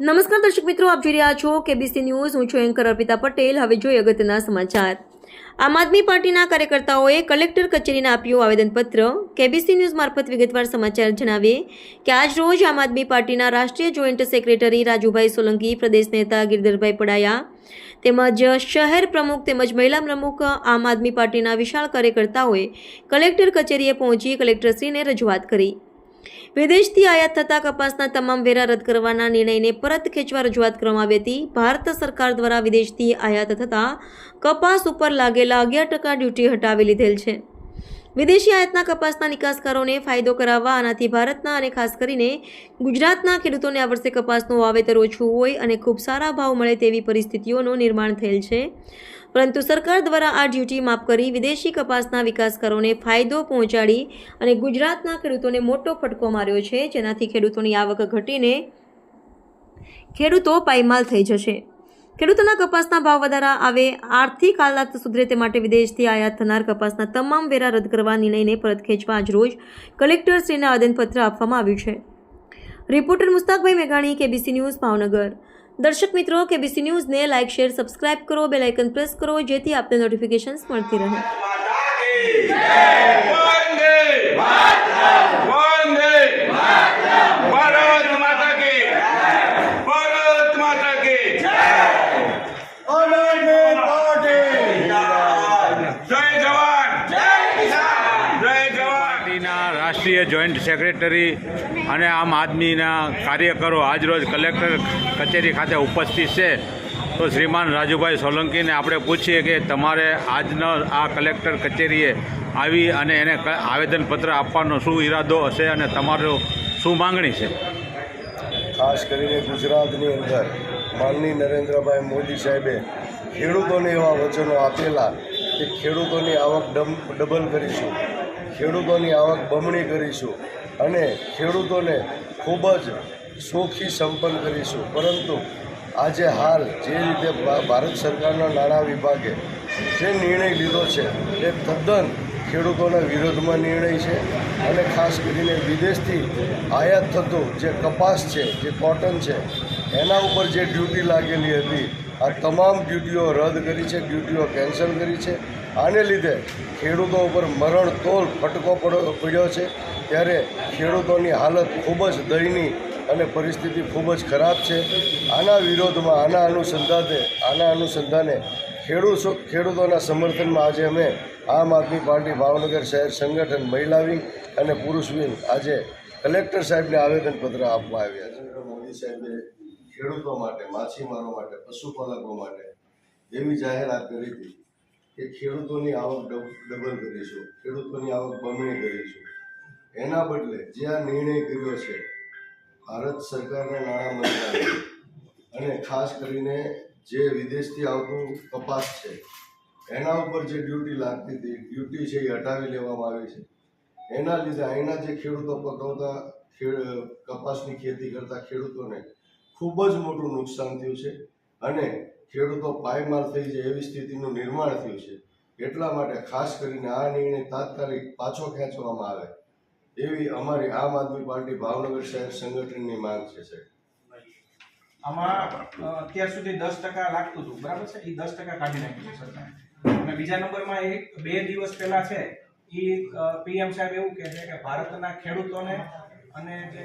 નમસ્કાર દર્શક મિત્રો, આપ જોઈ રહ્યા છો કેબીસી ન્યૂઝ હું છું એન્કર અર્પિતા પટેલ. હવે જોઈએ અગત્યના સમાચાર. આમ આદમી પાર્ટીના કાર્યકર્તાઓએ કલેક્ટર કચેરીને આપ્યું આવેદનપત્ર. કેબીસી ન્યૂઝ મારફત વિગતવાર સમાચાર જણાવીએ કે આજ રોજ આમ આદમી પાર્ટીના રાષ્ટ્રીય જોઈન્ટ સેક્રેટરી રાજુભાઈ સોલંકી, પ્રદેશ નેતા ગિરધરભાઈ પડાયા તેમજ શહેર પ્રમુખ તેમજ મહિલા પ્રમુખ આમ આદમી પાર્ટીના વિશાળ કાર્યકર્તાઓએ કલેક્ટર કચેરીએ પહોંચી કલેક્ટરશ્રીને રજૂઆત કરી. વિદેશથી આયાત થતા કપાસના તમામ વેરા રદ કરવાના નિર્ણયને પરત ખેંચવા રજૂઆત કરવામાં આવી હતી. ભારત સરકાર દ્વારા વિદેશથી આયાત થતા કપાસ ઉપર લાગેલા અગિયાર ટકા ડ્યુટી હટાવી લીધેલ છે. વિદેશી આયાતના કપાસના નિકાસકારોને ફાયદો કરાવવા, આનાથી ભારતના અને ખાસ કરીને ગુજરાતના ખેડૂતોને આ વર્ષે કપાસનું વાવેતર ઓછું હોય અને ખૂબ સારા ભાવ મળે તેવી પરિસ્થિતિઓનું નિર્માણ થયેલ છે. પરંતુ સરકાર દ્વારા આ ડ્યુટી માફ કરી વિદેશી કપાસના વિકાસકારોને ફાયદો પહોંચાડી અને ગુજરાતના ખેડૂતોને મોટો ફટકો માર્યો છે, જેનાથી ખેડૂતોની આવક ઘટીને ખેડૂતો પાયમાલ થઈ જશે. ખેડૂતોના કપાસના ભાવ વધારા આવે, આર્થિક હાલત સુધરે તે માટે વિદેશથી આયાત થનાર કપાસના તમામ વેરા રદ કરવા નિર્ણયને પરત ખેંચવા આજ રોજ કલેક્ટરશ્રીને આવેદનપત્ર આપવામાં આવ્યું છે. રિપોર્ટર મુસ્તાકભાઈ મેઘાણી, કેબીસી ન્યૂઝ, ભાવનગર. દર્શક મિત્રો, કેબીસી ન્યૂઝને લાઇક, શેર, સબસ્ક્રાઇબ કરો, બેલ આઇકન પ્રેસ કરો, જેથી આપને નોટિફિકેશન્સ મળતી રહે. રાષ્ટ્રીય જોઈન્ટ સેક્રેટરી અને આમ આદમીના કાર્યકરો આજરોજ કલેક્ટર કચેરી ખાતે ઉપસ્થિત છે. તો શ્રીમાન રાજુભાઈ સોલંકીને આપણે પૂછીએ કે તમારે આજનો આ કલેક્ટર કચેરીએ આવી અને એને આવેદનપત્ર આપવાનો શું ઈરાદો હશે અને તમારો શું માંગણી છે? ખાસ કરીને ગુજરાતની અંદર માનની નરેન્દ્રભાઈ મોદી સાહેબે ખેડૂતોને એવા વચનો આપેલા કે ખેડૂતોની આવક ડબલ કરીશું. ખેડૂતોની આવક બમણી કરીશું અને ખેડૂતોને ખૂબ જ સુખી સંપન્ન કરીશું. પરંતુ આજે હાલ જે રીતે ભારત સરકારના નાણાં વિભાગે જે નિર્ણય લીધો છે, તે તદ્દન ખેડૂતોના વિરોધમાં નિર્ણય છે અને ખાસ કરીને વિદેશથી આયાત થતું જે કપાસ છે, જે કોટન છે, એના ઉપર જે ડ્યુટી લાગેલી હતી આ તમામ ડ્યુટીઓ રદ કરી છે, ડ્યુટીઓ કેન્સલ કરી છે. આને લીધે ખેડૂતો ઉપર મરણ તોલ ફટકો પડ્યો છે. ત્યારે ખેડૂતોની હાલત ખૂબ જ દયનીય અને પરિસ્થિતિ ખૂબ જ ખરાબ છે. આના વિરોધમાં, આના અનુસંધાને આના અનુસંધાને ખેડૂતો ખેડૂતોના સમર્થનમાં આજે અમે આમ આદમી પાર્ટી, ભાવનગર શહેર સંગઠન મહિલા વિંગ અને પુરુષ વિંગ આજે કલેક્ટર સાહેબને આવેદનપત્ર આપવા આવ્યા છે. મોદી સાહેબે ખેડૂતો માટે, માછીમારો માટે, પશુપાલકો માટે એવી જાહેરાત કરી હતી કે ખેડૂતોની આવક ડબ- ડબલ કરીશું, ખેડૂતોની આવક બમણી કરીશું. એના બદલે જે આ નિર્ણય કર્યો છે, ભારત સરકારના નાણાં મંત્રાલય અને ખાસ કરીને જે વિદેશથી આવતું કપાસ છે, એના ઉપર જે ડ્યુટી લાગતી હતી, ડ્યુટી છે એ હટાવી લેવામાં આવી છે. એના લીધે અહીંના જે ખેડૂતો પકવતા કપાસની ખેતી કરતા ખેડૂતોને ખૂબ જ મોટું નુકસાન થયું છે અને ખેડૂતો પાયમાલ થઈ જાય એવી સ્થિતિનું નિર્માણ થયું છે. એટલા માટે ખાસ કરીને આ નિર્ણય તાત્કાલિક પાછો ખેંચવામાં આવે એવી અમારી આમ આદમી પાર્ટી ભાવનગર શહેર સંગઠનની માંગ છે, સાહેબ. આમાં અત્યાર સુધી દસ ટકા લાગતું હતું, બરાબર છે? એ દસ ટકા કાઢી નાખ્યું છે સરકાર. અને બીજા નંબરમાં એક, બે દિવસ પહેલા છે એ પીએમ સાહેબ એવું કહે છે કે ભારતના ખેડૂતોને અને જે